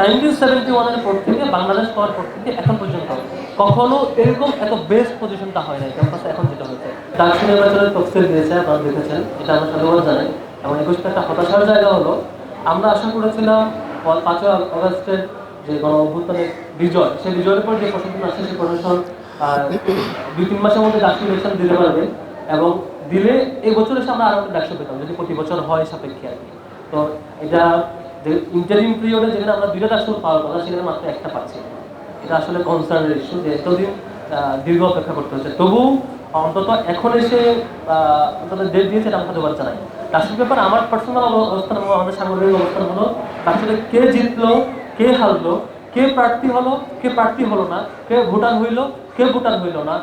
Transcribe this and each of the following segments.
Nineteen seventy ওয়ানের পর থেকে বাংলাদেশ পাওয়ার পর থেকে এখন পর্যন্ত কখনো এরকম এত বেস্ট পজিশনটা হয় নাই ক্যাম্পাসে এখন যেটা হয়েছে। ডাকসু নির্বাচনের তফসিল দিয়েছে, আপনারা দেখেছেন, এটা আমরা সাধুবাদ জানাই। এবং একুশটা একটা হতাশার জায়গা হলো, আমরা আশা করেছিলাম পাঁচই আগস্টের যে গণ অভ্যুত্থানের বিজয়, সেই বিজয়ের পর যে প্রশাসন আসছে, সেই প্রশাসন দুই তিন মাসের মধ্যে ডাকসু ইলেকশন দিতে পারবে এবং দিলে এই বছর এসে আমরা আরও একটা ডাকসু পেতাম, যদি প্রতি বছর হয় সাপেক্ষে আর কি। তো এটা যে ইন্টারিম পিরিয়ডে যেখানে আমরা দুইটা ডাকসু পাওয়ার কথা সেখানে মাত্র একটা পাচ্ছি এটা আসলে কনসার্নের ইস্যু যে এতদিন দীর্ঘ অপেক্ষা করতে হচ্ছে। তবু অন্তত এখন এসে অন্তত ডেট দিয়েছে এটা আমরা ধন্যবাদ জানাই ডাকসুর ব্যাপার, আমার পার্সোনাল অবস্থান এবং আমাদের সাংগঠনিক অবস্থান হলো ডাকসুতে কে জিতলো, কে হারলো, কে প্রার্থী হলো, কে প্রার্থী হলো না, কে ভোটার হইল, কে ভোটার হইল না,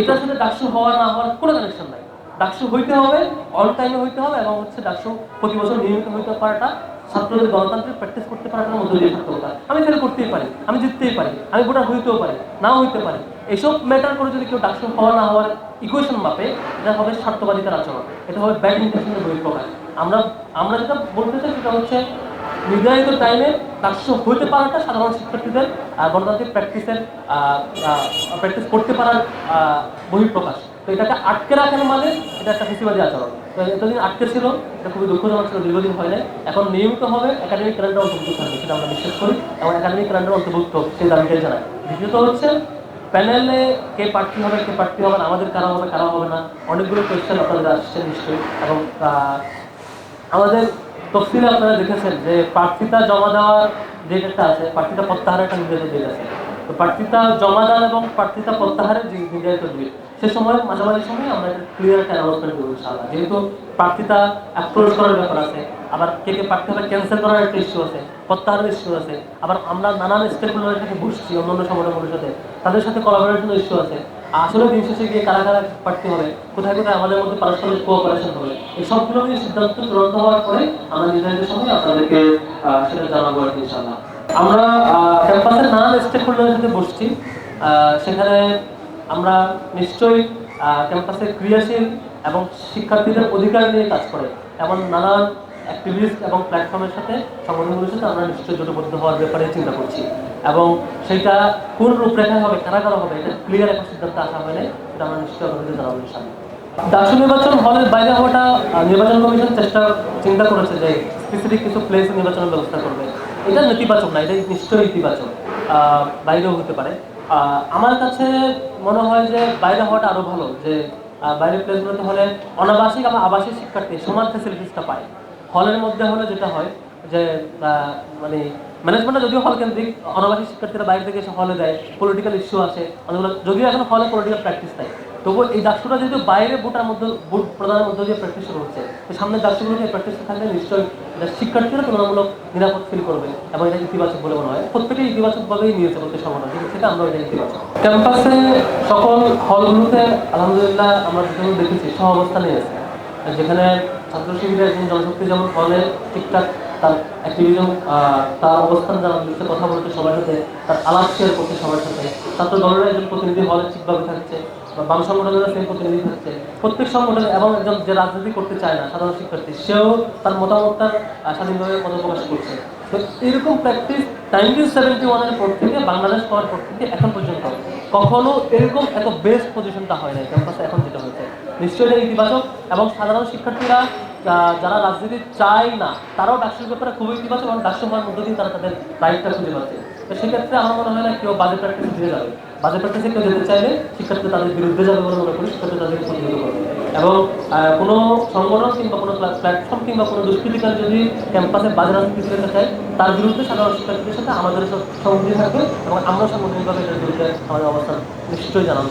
এটার সাথে ডাকসু হওয়া না হওয়ার কোনো কানেকশন নাই। ডাকসু হইতে হবে অন টাইমে হইতে হবে এবং হচ্ছে ডাকসু প্রতি বছর নিয়মিত হইতে পারাটা ছাত্রদের গণতান্ত্রিক প্র্যাকটিস করতে পারাটার মধ্যে দিয়ে থাকতে হবে আমি ফেল করতেই পারি, আমি জিততেই পারি, আমি ভোটার হইতেও পারি, নাও হইতে পারি। এসব ম্যাটার করে যদি কেউ ডাকসু হওয়া না হওয়ার ইকুয়েশন মাপে, এটা হবে স্বার্থবাদিতার আচরণ, এটা হবে ব্যাড ইন্টেনশনের বহিঃপ্রকাশ। আমরা আমরা যেটা বলতে চাই সেটা হচ্ছে, নির্ধারিত টাইমে ডাকসু হইতে পারাটা সাধারণ শিক্ষার্থীদের গণতান্ত্রিক প্র্যাকটিসের প্র্যাকটিস করতে পারার বহিঃপ্রকাশ। তো এটাকে আটকে রাখার মানে এটা একটা ফেসিবাদী আচরণ। তো এতদিন আটকে ছিল, এটা খুবই দুঃখজনক ছিল, দীর্ঘদিন হয় নাই। এখন নিয়মিত হবে একাডেমিক ক্যালেন্ডার অন্তর্ভুক্ত থাকবে, সেটা আমরা বিশ্বাস করি। এবং একাডেমিক ক্যালেন্ডার অন্তর্ভুক্ত সেই দাবিটাই জানাই দ্বিতীয়ত হচ্ছে, প্যানেলে কে প্রার্থী হবে, কে প্রার্থী হবে না, আমাদের কারা হবে কারা হবে না, অনেকগুলো কোয়েশ্চেন আপনাদের আসছে নিশ্চয়ই। এবং আমাদের তফসিলে আপনারা দেখেছেন যে প্রার্থিতা জমা দেওয়ার যে একটা আছে, প্রার্থিতা প্রত্যাহারের একটা ডেট আছে। তো প্রার্থিতা জমা দেওয়া এবং প্রার্থিতা প্রত্যাহারের যে নির্ধারিত ডেট সে সময় মাঝামাঝি সময় আমরা একটা ক্লিয়ার একটা অ্যানাউন্সমেন্ট করব ইনশাআল্লাহ। যেহেতু প্রার্থিতা অ্যাপ্রোচ করার ব্যাপার আছে, আবার কে কে প্রার্থী হবে ক্যান্সেল করার একটা ইস্যু আছে, প্রত্যাহারের ইস্যু আছে, আবার আমরা নানান স্টেক হোল্ডারের সাথে বসছি অন্যান্য সংগঠনগুলোর সাথে, তাদের সাথে কলাবোরেশনের ইস্যু আছে। আসলে দিন শেষে গিয়ে কারা কারা প্রার্থী হবে, কোথায় কোথায় আমাদের মধ্যে পারস্পরিক কোঅপারেশন হবে, এই সবগুলো নিয়ে সিদ্ধান্ত চূড়ান্ত হওয়ার পরে আমরা নির্ধারিত সময় আপনাদেরকে সেটা জানাব আর কি ইনশাল্লাহ আমরা ক্যাম্পাসের নানান স্টেক হোল্ডারের সাথে বসছি। সেখানে আমরা নিশ্চয়ই ক্যাম্পাসে ক্রিয়াশীল এবং শিক্ষার্থীদের অধিকার নিয়ে কাজ করে এমন নানান অ্যাক্টিভিস্ট এবং প্ল্যাটফর্মের সাথে, সংগঠনগুলোর সাথে আমরা নিশ্চয়ই জোটবদ্ধ হওয়ার ব্যাপারে চিন্তা করছি। এবং সেটা কোন রূপরেখায় হবে কারা কারা হবে, এটা ক্লিয়ার একটা সিদ্ধান্ত আসা হয় নাই সেটা আমরা নিশ্চয়ই আপনাদের জানাব ইনশাআল্লাহ। ডাকসু নির্বাচন হলের বাইরে হওয়াটা নির্বাচন কমিশন চেষ্টা, চিন্তা করেছে যে স্পেসিফিক কিছু প্লেসে নির্বাচনের ব্যবস্থা করবে। এটা নেতিবাচক না, এটা নিশ্চয়ই ইতিবাচক। বাইরেও হতে পারে। আমার কাছে মনে হয় যে বাইরে হওয়াটা আরও ভালো, যে বাইরের প্লেসগুলোতে হলে অনাবাসিক এবং আবাসিক শিক্ষার্থী সমান ফেসিলিটিসটা পায়। হলের মধ্যে হলে যেটা হয় যে মানে ম্যানেজমেন্টটা যদিও হল কেন্দ্রিক, অনাবাসিক শিক্ষার্থীরা বাইরে থেকে এসে হলে দেয় পলিটিক্যাল ইস্যু আসে, অনেকগুলো যদিও এখন হলে পলিটিক্যাল প্র্যাকটিস দেয় তবুও এই ডাকসুটা যেহেতু বাইরে ভোটার মধ্যে, ভোট প্রদানের মধ্যে দিয়ে প্র্যাকটিস হচ্ছে তো সামনের ডাকসুগুলোতে প্র্যাকটিস থাকলে নিশ্চয়ই শিক্ষার্থীরা তুলনামূলক নিরাপদ ফিল করবে এবং এটা ইতিবাচক বলে মনে হয়। প্রত্যেকে ইতিবাচকভাবেই নিয়েছে বলতে সম্ভাবনা ঠিক সেটা আমরা এটা ইতিবাচক। ক্যাম্পাসে সকল হলগুলোতে আলহামদুলিল্লাহ আমরা যেগুলো দেখেছি, সহ অবস্থা নিয়ে আছে। যেখানে ছাত্র শিবিরের একজন জনশক্তি যেমন হলে ঠিকঠাক তার অ্যাক্টিভিজম তার অবস্থান জানার দিচ্ছে কথা বলতে সবার সাথে, তার আলাপ শেয়ার করতে সবার সাথে ছাত্র দলের একজন প্রতিনিধি হলে ঠিকভাবে থাকছে। বাম সংগঠনের সেই প্রতিনিধি থাকছে, প্রত্যেক সংগঠন এবং একজন যে রাজনীতি করতে চায় না, সাধারণ শিক্ষার্থী, সেও তার মতামতটা স্বাধীনভাবে মত প্রকাশ করছে। তো এরকম প্র্যাকটিস নাইনটিন সেভেন্টি ওয়ানের পর থেকে বাংলাদেশ পাওয়ার পর থেকে এখন পর্যন্ত কখনো এরকম এত বেস্ট পজিশনটা হয় নাই ক্যাম্পাসে এখন যেটা হয়েছে। নিশ্চয়ই এটা ইতিবাচক এবং সাধারণ শিক্ষার্থীরা যারা রাজনীতি চায় না, তারাও ডাকসুর ব্যাপারে খুবই ইতিবাচক এবং ডাকসু হওয়ার মধ্য দিয়ে তারা তাদের রাইটটা খুঁজে পাচ্ছে। সেক্ষেত্রে আমার মনে হয় না কেউ বাজে প্র্যাকটিস দিয়ে যাবে। বাজে প্র্যাকটিসে কেউ যেতে চাইলে শিক্ষার্থী তাদের বিরুদ্ধে যাবে বলে মনে করি, শিক্ষার্থী তাদেরকে প্রতিহত করবে। এবং কোনো সংগঠন কিংবা কোনো প্ল্যাটফর্ম কিংবা কোনো দুষ্কৃতিকার যদি ক্যাম্পাসে বাজে রাজনীতি করতে চায়, তার বিরুদ্ধে সাধারণ শিক্ষার্থীদের সাথে আমাদের সব সঙ্গে থাকবে এবং আমরা সাংগঠনিকভাবে এটার বিরুদ্ধে আমাদের অবস্থান নিশ্চয়ই জানানো